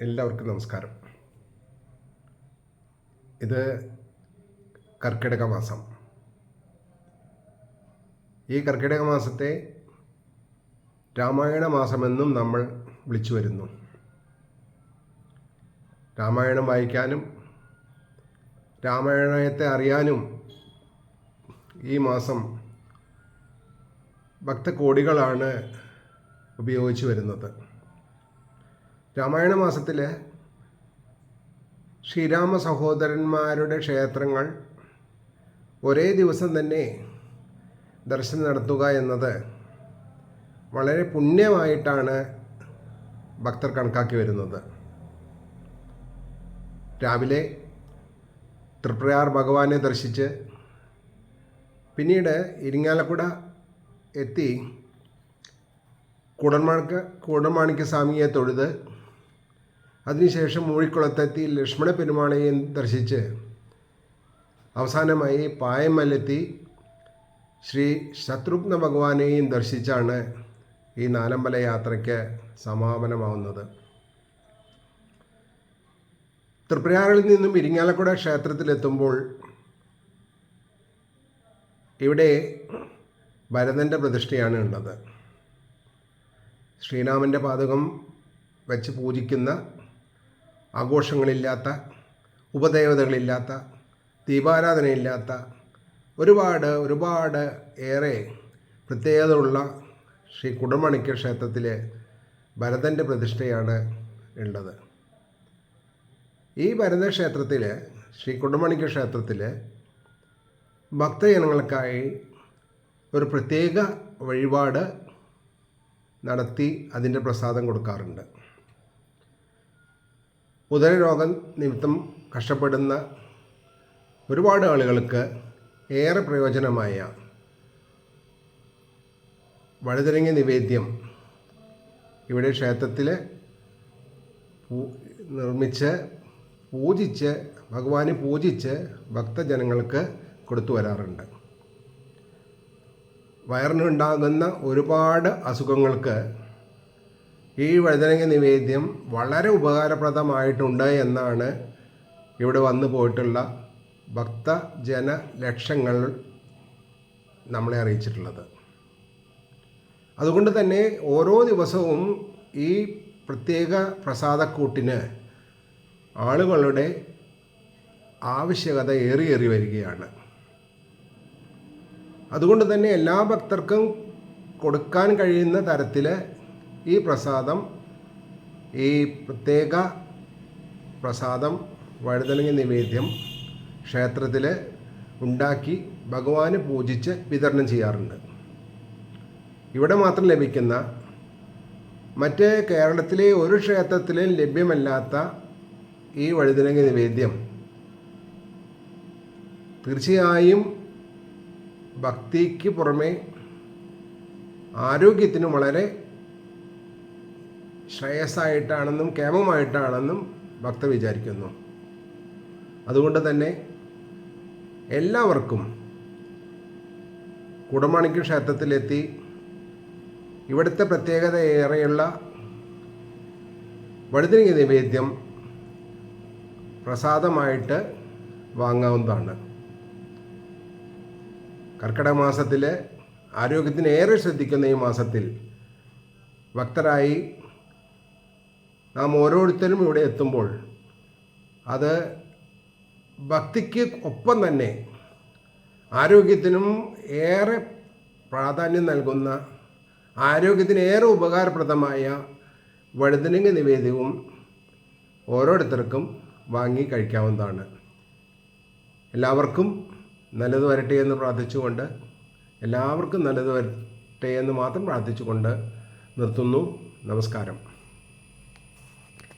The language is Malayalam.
എല്ലാവർക്കും നമസ്കാരം. ഇത് കർക്കിടക മാസം. ഈ കർക്കിടക മാസത്തെ രാമായണ മാസമെന്നും നമ്മൾ വിളിച്ചു വരുന്നു. രാമായണം വായിക്കാനും രാമായണത്തെ അറിയാനും ഈ മാസം ഭക്തകോടികളാണ് ഉപയോഗിച്ചു വരുന്നത്. രാമായണ മാസത്തിലെ ശ്രീരാമ സഹോദരന്മാരുടെ ക്ഷേത്രങ്ങൾ ഒരേ ദിവസം തന്നെ ദർശനം നടത്തുക എന്നത് വളരെ പുണ്യമായിട്ടാണ് ഭക്തർ കണക്കാക്കി വരുന്നത്. രാവിലെ തൃപ്രയാർ ഭഗവാനെ ദർശിച്ച് പിന്നീട് ഇരിങ്ങാലക്കുട എത്തി കൂടന്മാർക്ക് കൂടമാണിക്യ സ്വാമിയെ തൊഴുത് അതിനുശേഷം മൂഴിക്കുളത്തെത്തി ലക്ഷ്മണ പെരുമാളയെ ദർശിച്ച് അവസാനമായി പായമല്ലെത്തി ശ്രീ ശത്രുഘ്ന ഭഗവാനെയും ദർശിച്ചാണ് ഈ നാലമ്പല യാത്രയ്ക്ക് സമാപനമാവുന്നത്. തൃപ്രയാറിൽ നിന്നും ഇരിങ്ങാലക്കുട ക്ഷേത്രത്തിലെത്തുമ്പോൾ ഇവിടെ ഭരതന്റെ പ്രതിഷ്ഠയാണ് ഉള്ളത്. ശ്രീരാമന്റെ പാതകം വെച്ച് പൂജിക്കുന്ന ആഘോഷങ്ങളില്ലാത്ത ഉപദേവതകളില്ലാത്ത ദീപാരാധനയില്ലാത്ത ഒരുപാട് ഒരുപാട് ഏറെ പ്രത്യേകതയുള്ള ശ്രീ കുടമണിക്ക ക്ഷേത്രത്തിലെ ഭരതന്റെ പ്രതിഷ്ഠയാണ് ഉള്ളത്. ഈ ഭരതക്ഷേത്രത്തിൽ ശ്രീ കുടമണിക്ക ക്ഷേത്രത്തിൽ ഭക്തജനങ്ങൾക്കായി ഒരു പ്രത്യേക വഴിപാട് നടത്തി അതിന്റെ പ്രസാദം കൊടുക്കാറുണ്ട്. ഉദരരോഗം നിമിത്തം കഷ്ടപ്പെടുന്ന ഒരുപാട് ആളുകൾക്ക് ഏറെ പ്രയോജനമായ വഴുതരങ്ങ നിവേദ്യം ഇവിടെ ക്ഷേത്രത്തിൽ നിർമ്മിച്ച് പൂജിച്ച് ഭഗവാനെ പൂജിച്ച് ഭക്തജനങ്ങൾക്ക് കൊടുത്തു വരാറുണ്ട്. വയറിനുണ്ടാകുന്ന ഒരുപാട് അസുഖങ്ങൾക്ക് ഈ വഴുതനങ്ങ നിവേദ്യം വളരെ ഉപകാരപ്രദമായിട്ടുണ്ട് എന്നാണ് ഇവിടെ വന്നു പോയിട്ടുള്ള ഭക്തജന ലക്ഷങ്ങൾ നമ്മളെ അറിയിച്ചിട്ടുള്ളത്. അതുകൊണ്ട് തന്നെ ഓരോ ദിവസവും ഈ പ്രത്യേക പ്രസാദക്കൂട്ടിന് ആളുകളുടെ ആവശ്യകത ഏറിയേറി വരികയാണ്. അതുകൊണ്ട് തന്നെ എല്ലാ ഭക്തർക്കും കൊടുക്കാൻ കഴിയുന്ന തരത്തിൽ ഈ പ്രസാദം ഈ പ്രത്യേക പ്രസാദം വഴുതനങ്ങ നിവേദ്യം ക്ഷേത്രത്തിൽ ഉണ്ടാക്കി ഭഗവാന് പൂജിച്ച് വിതരണം ചെയ്യാറുണ്ട്. ഇവിടെ മാത്രം ലഭിക്കുന്ന മറ്റേ കേരളത്തിലെ ഒരു ക്ഷേത്രത്തിലും ലഭ്യമല്ലാത്ത ഈ വഴുതനങ്ങ നിവേദ്യം തീർച്ചയായും ഭക്തിക്ക് പുറമെ ആരോഗ്യത്തിനും വളരെ ശ്രേയസ്സായിട്ടാണെന്നും കേമമായിട്ടാണെന്നും ഭക്ത വിചാരിക്കുന്നു. അതുകൊണ്ട് തന്നെ എല്ലാവർക്കും കുടമാണിക്യ ക്ഷേത്രത്തിലെത്തി ഇവിടുത്തെ പ്രത്യേകത ഏറെയുള്ള വഴുതിരിങ്ങ നിവേദ്യം പ്രസാദമായിട്ട് വാങ്ങാവുന്നതാണ്. കർക്കിടക മാസത്തിൽ ആരോഗ്യത്തിന് ഏറെ ശ്രദ്ധിക്കുന്ന ഈ മാസത്തിൽ ഭക്തരായി നാം ഓരോരുത്തരും ഇവിടെ എത്തുമ്പോൾ അത് ഭക്തിക്ക് ഒപ്പം തന്നെ ആരോഗ്യത്തിനും ഏറെ പ്രാധാന്യം നൽകുന്ന ആരോഗ്യത്തിന് ഏറെ ഉപകാരപ്രദമായ വഴുതനങ്ങ നിവേദ്യവും ഓരോരുത്തർക്കും വാങ്ങി കഴിക്കാവുന്നതാണ്. എല്ലാവർക്കും നല്ലത് വരട്ടെ എന്ന് പ്രാർത്ഥിച്ചുകൊണ്ട് എല്ലാവർക്കും നല്ലത് വരട്ടെ എന്ന് മാത്രം പ്രാർത്ഥിച്ചുകൊണ്ട് നിർത്തുന്നു. നമസ്കാരം.